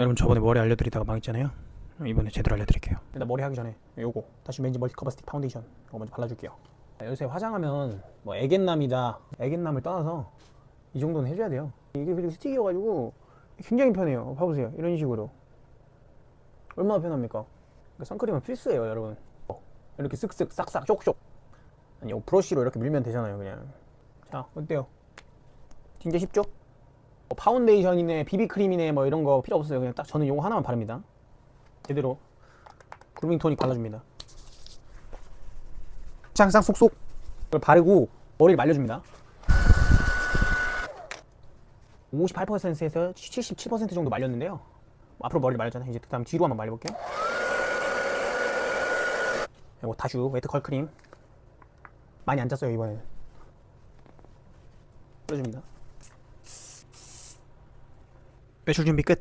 여러분 저번에 머리 알려드리다가 망했잖아요. 이번에 제대로 알려드릴게요. 일단 머리 하기 전에 요거 다시 맨지 멀티커버 스틱 파운데이션 이거 먼저 발라줄게요. 요새 화장하면 뭐 애견남이다 애견남을 떠나서 이 정도는 해줘야 돼요. 이게 그리고 스틱이어가지고 굉장히 편해요. 봐보세요. 이런 식으로 얼마나 편합니까? 그러니까 선크림은 필수예요, 여러분. 이렇게 쓱쓱 싹싹 쇽쇽 아니 요 브러쉬로 이렇게 밀면 되잖아요, 그냥. 자 어때요? 진짜 쉽죠? 뭐 파운데이션이네 비비크림이네 뭐 이런 거 필요 없어요. 그냥 딱 저는 요거 하나만 바릅니다. 제대로 그루밍 토닉 발라줍니다. 짱짱 쏙쏙 이걸 바르고 머리를 말려줍니다. 58%에서 77% 정도 말렸는데요. 앞으로 머리를 말렸잖아요. 이제 그 다음 뒤로 한번 말려볼게요. 이거 다슈 웨트 컬크림. 많이 안 짰어요 이번에는. 뿌려줍니다 외출 준비 끝